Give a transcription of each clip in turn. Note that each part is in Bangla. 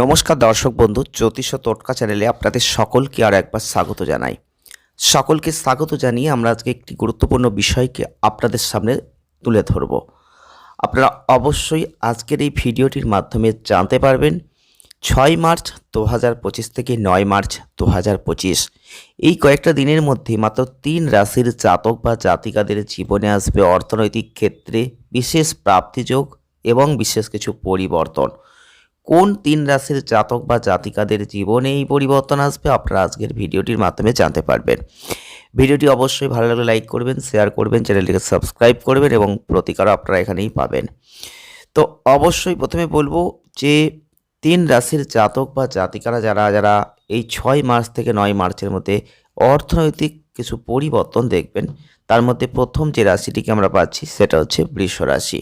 নমস্কার দর্শক বন্ধু, জ্যোতিষ টোটকা চ্যানেলে আপনাদের সকলকে আর একবার স্বাগত জানাই। সকলকে স্বাগত জানিয়ে আমরা আজকে একটি গুরুত্বপূর্ণ বিষয়কে আপনাদের সামনে তুলে ধরব। আপনারা অবশ্যই আজকের এই ভিডিওটির মাধ্যমে জানতে পারবেন, ছয় মার্চ দু হাজার পঁচিশ থেকে নয় মার্চ দু হাজার পঁচিশ। এই কয়েকটা দিনের মধ্যে মাত্র তিন রাশির জাতক বা জাতিকাদের জীবনে আসবে অর্থনৈতিক ক্ষেত্রে বিশেষ প্রাপ্তিযোগ এবং বিশেষ কিছু পরিবর্তন। কোন তিন রাশির জাতক বা জাতিকাদের জীবনে এই পরিবর্তন আসবে আপনারা আজকের ভিডিওটির মাধ্যমে জানতে পারবেন। ভিডিওটি অবশ্যই ভালো লাগলে লাইক করবেন, শেয়ার করবেন, চ্যানেলটিকে সাবস্ক্রাইব করবেন এবং প্রতিকারও আপনারা এখানেই পাবেন। তো অবশ্যই প্রথমে বলব যে তিন রাশির জাতক বা জাতিকারা যারা যারা এই ছয় মার্চ থেকে নয় মার্চের মধ্যে অর্থনৈতিক কিছু পরিবর্তন দেখবেন, তার মধ্যে প্রথম যে রাশিটিকে আমরা পাচ্ছি সেটা হচ্ছে বৃষ রাশি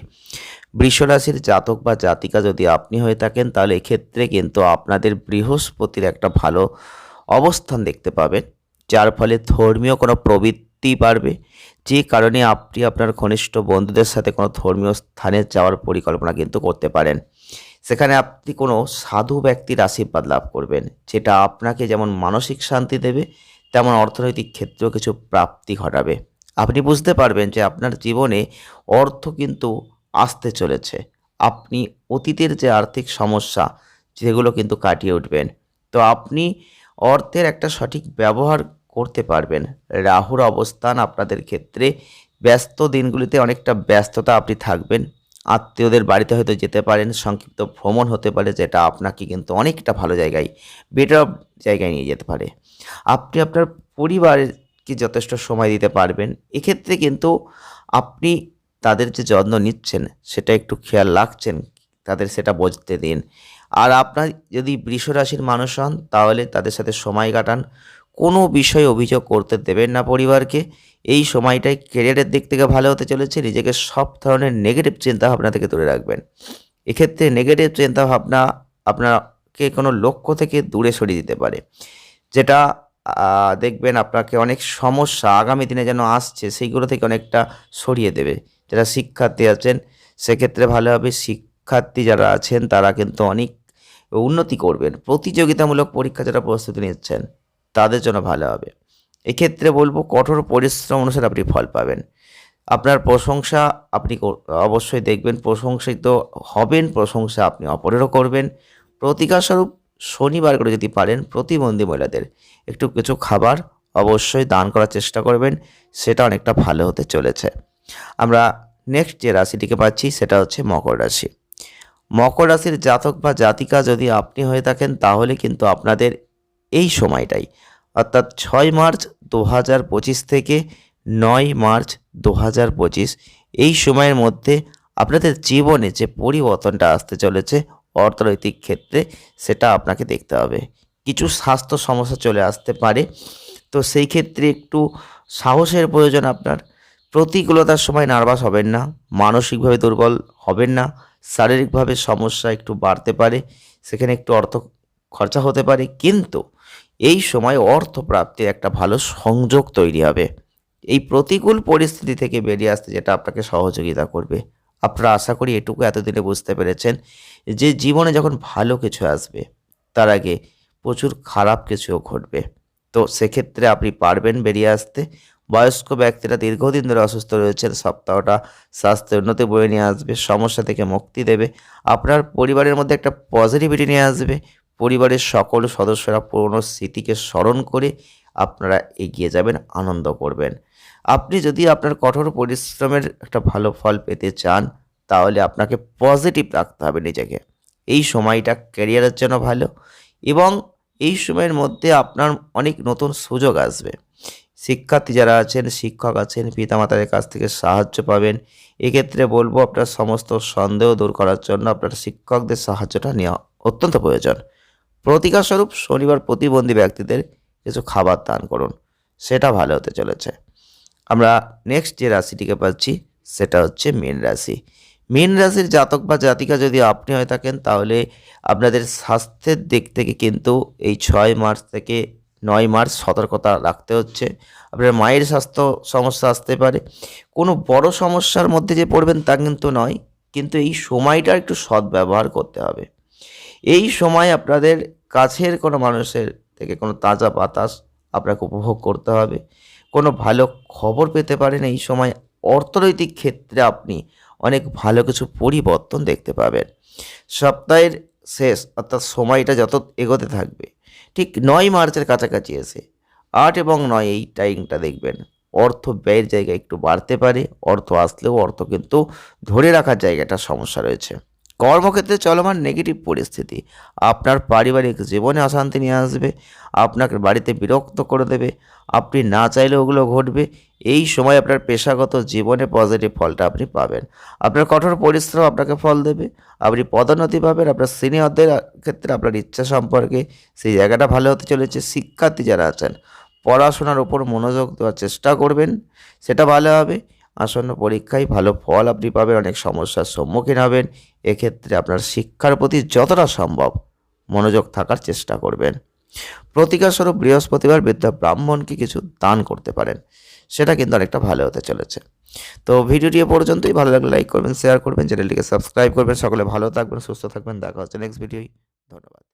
বৃষ রাশির জাতক বা জাতিকা যদি আপনি হয়ে থাকেন, তাহলে এক্ষেত্রে কিন্তু আপনাদের বৃহস্পতির একটা ভালো অবস্থান দেখতে পাবেন। যার ফলে ধর্মীয় কোনো প্রবৃত্তি বাড়বে। যে কারণে আপনি আপনার ঘনিষ্ঠ বন্ধুদের সাথে কোনো ধর্মীয় স্থানে যাওয়ার পরিকল্পনা কিন্তু করতে পারেন। সেখানে আপনি কোনো সাধু ব্যক্তির আশীর্বাদ লাভ করবেন, যেটা আপনাকে যেমন মানসিক শান্তি দেবে, তেমন অর্থনৈতিক ক্ষেত্রেও কিছু প্রাপ্তি ঘটাবে। আপনি বুঝতে পারবেন যে আপনার জীবনে অর্থ কিন্তু আসতে চলেছে। আপনি অতীতের যে আর্থিক সমস্যা যেগুলো কিন্তু কাটিয়ে উঠবেন। তো আপনি অর্থের একটা সঠিক ব্যবহার করতে পারবেন। রাহুর অবস্থান আপনাদের ক্ষেত্রে ব্যস্ত দিনগুলিতে অনেকটা ব্যস্ততা আপনি থাকবেন। আত্মীয়দের বাড়িতে হয়তো যেতে পারেন, সংক্ষিপ্ত ভ্রমণ হতে পারে, যেটা আপনাকে কিন্তু অনেকটা ভালো জায়গায় বেটার জায়গায় নিয়ে যেতে পারে। আপনি আপনার পরিবারকে যথেষ্ট সময় দিতে পারবেন। এক্ষেত্রে কিন্তু আপনি তাদের যে যত্ন নিচ্ছেন, সেটা একটু খেয়াল রাখছেন, তাদের সেটা বুঝতে দিন। আর আপনার যদি বৃষ রাশির মানুষ হন, তাহলে তাদের সাথে সময় কাটান। কোনো বিষয়ে অভিযোগ করতে দেবেন না পরিবারকে। এই সময়টাই কেরিয়ারের দিক থেকে ভালো হতে চলেছে। নিজেকে সব ধরনের নেগেটিভ চিন্তাভাবনা থেকে দূরে রাখবেন। এক্ষেত্রে নেগেটিভ চিন্তাভাবনা আপনাকে কোনো লক্ষ্য থেকে দূরে সরিয়ে দিতে পারে। যেটা দেখবেন আপনাকে অনেক সমস্যা আগামী দিনে যেন আসছে, সেইগুলো থেকে অনেকটা সরিয়ে দেবে। যারা শিক্ষার্থী আছেন, সেক্ষেত্রে ভালো হবে। শিক্ষার্থী যারা আছেন, তারা কিন্তু অনেক উন্নতি করবেন। প্রতিযোগিতামূলক পরীক্ষা যারা প্রস্তুতি নিচ্ছেন, তাদের জন্য ভালো হবে। এক্ষেত্রে বলব, কঠোর পরিশ্রম অনুসারে আপনি ফল পাবেন। আপনার প্রশংসা আপনি অবশ্যই দেখবেন, প্রশংসিত হবেন, প্রশংসা আপনি অপরেরও করবেন। প্রতিকারস্বরূপ শনিবার করে যদি পারেন, প্রতিবন্ধী মহিলাদের একটু কিছু খাবার অবশ্যই দান করার চেষ্টা করবেন, সেটা অনেকটা ভালো হতে চলেছে। আমরা নেক্সট যে রাশিটিকে পাচ্ছি সেটা হচ্ছে মকর রাশি। মকর রাশির জাতক বা জাতিকা যদি আপনি হয়ে থাকেন, তাহলে কিন্তু আপনাদের এই সময়টাই, অর্থাৎ ছয় মার্চ দু হাজার পঁচিশ থেকে নয় মার্চ দু হাজার পঁচিশ, এই সময়ের মধ্যে আপনাদের জীবনে যে পরিবর্তনটা আসতে চলেছে অর্থনৈতিক ক্ষেত্রে, সেটা আপনাকে দেখতে হবে। কিছু স্বাস্থ্য সমস্যা চলে আসতে পারে, তো সেই ক্ষেত্রে একটু সাহসের প্রয়োজন আপনার। প্রতিকূলতার সময় নার্ভাস হবেন না, মানসিকভাবে দুর্বল হবেন না, শারীরিকভাবে সমস্যা একটু বাড়তে পারে, সেখানে একটু অর্থ খরচা হতে পারে, কিন্তু এই সময় অর্থ প্রাপ্তির একটা ভালো সংযোগ তৈরি হবে। এই প্রতিকূল পরিস্থিতি থেকে বেরিয়ে আসতে যেটা আপনাকে সহযোগিতা করবে। আপনারা আশা করি এটুকু এতদিনে বুঝতে পেরেছেন যে জীবনে যখন ভালো কিছু আসবে, তার আগে প্রচুর খারাপ কিছুও ঘটবে। তো সেক্ষেত্রে আপনি পারবেন বেরিয়ে আসতে বয়স্ক ব্যক্তিরা দীর্ঘদিন ধরে অসুস্থ রয়েছেন, সপ্তাহটা স্বাস্থ্যের উন্নতি বয়ে নিয়ে আসবে, সমস্যা থেকে মুক্তি দেবে, আপনার পরিবারের মধ্যে একটা পজিটিভিটি নিয়ে আসবে, পরিবারের সকল সদস্যরা পুরনো স্মৃতিকে স্মরণ করে আপনারা এগিয়ে যাবেন, আনন্দ করবেন। আপনি যদি আপনার কঠোর পরিশ্রমের একটা ভালো ফল পেতে চান, তাহলে আপনাকে পজিটিভ রাখতে হবে নিজেকে। এই সময়টা ক্যারিয়ারের জন্য ভালো এবং এই সময়ের মধ্যে আপনার অনেক নতুন সুযোগ আসবে। শিক্ষার্থী যারা আছেন, শিক্ষক আছেন, পিতামাতাদের কাছ থেকে সাহায্য পাবেন। এক্ষেত্রে বলব আপনার সমস্ত সন্দেহ দূর করার জন্য আপনার শিক্ষকদের সাহায্যটা নেওয়া অত্যন্ত প্রয়োজন। প্রতিকারস্বরূপ শনিবার প্রতিবন্ধী ব্যক্তিদের কিছু খাবার দান করুন, সেটা ভালো হতে চলেছে। আমরা নেক্সট যে রাশিটিকে পাচ্ছি, সেটা হচ্ছে মীন রাশি। মীন রাশির জাতক বা জাতিকা যদি আপনি হয়ে থাকেন, তাহলে আপনাদের স্বাস্থ্যের দিক থেকে কিন্তু এই ছয় মার্চ থেকে নয় মার্চ সতর্কতা রাখতে হচ্ছে। আপনার মায়ের স্বাস্থ্য সমস্যা আসতে পারে। কোনো বড় সমস্যার মধ্যে যে পড়বেন তা কিন্তু নয়, কিন্তু এই সময়টা একটু সদ্ব্যবহার করতে হবে। এই সময় আপনাদের কাছের কোনো মানুষের থেকে কোনো তাজা বাতাস আপনাকে উপভোগ করতে হবে। কোনো ভালো খবর পেতে পারেন, এই সময় অর্থনৈতিক ক্ষেত্রে আপনি অনেক ভালো কিছু পরিবর্তন দেখতে পাবেন। সপ্তাহের শেষ, অর্থাৎ সময়টা যত এগোতে থাকবে ঠিক নয় মার্চের কাছাকাছি এসে আট এবং নয় এই টাইমটা দেখবেন। অর্থ ব্যয়ের জায়গা একটু বাড়তে পারে, অর্থ আসলেও অর্থ কিন্তু ধরে রাখার জায়গাটা সমস্যা রয়েছে। কর্মক্ষেত্রে চলমান নেগেটিভ পরিস্থিতি আপনার পারিবারিক জীবনে অশান্তি নিয়ে আসবে, আপনাকে বাড়িতে বিরক্ত করে দেবে, আপনি না চাইলে ওগুলো ঘটবে, এই সময় আপনার পেশাগত জীবনে পজিটিভ ফলটা আপনি পাবেন। আপনার কঠোর পরিশ্রম আপনাকে ফল দেবে, আপনি পদোন্নতি পাবেন, আপনার সিনিয়রদের ক্ষেত্রে আপনার ইচ্ছা সম্পর্কে সেই জায়গাটা ভালো হতে চলেছে, শিক্ষার্থী যারা আছেন, পড়াশোনার ওপর মনোযোগ দেওয়ার চেষ্টা করবেন, সেটা ভালো হবে। আসন্ন পরীক্ষায় ভালো ফল আপনি পাবেন, অনেক সমস্যার সম্মুখীন হবেন। এক্ষেত্রে আপনার শিক্ষার প্রতি যতটা সম্ভব মনোযোগ থাকার চেষ্টা করবেন। প্রতিকারস্বরূপ বৃহস্পতিবার বিদ্যা ব্রাহ্মণকে কিছু দান করতে পারেন। সেটা কিন্তু অনেকটা ভালো হতে চলেছে। তো ভিডিওটি এ পর্যন্তই। ভালো লাগলে লাইক করবেন, শেয়ার করবেন, চ্যানেলটিকে সাবস্ক্রাইব করবেন। সকলে ভালো থাকবেন, সুস্থ থাকবেন। দেখা হচ্ছে নেক্সট ভিডিওই ধন্যবাদ।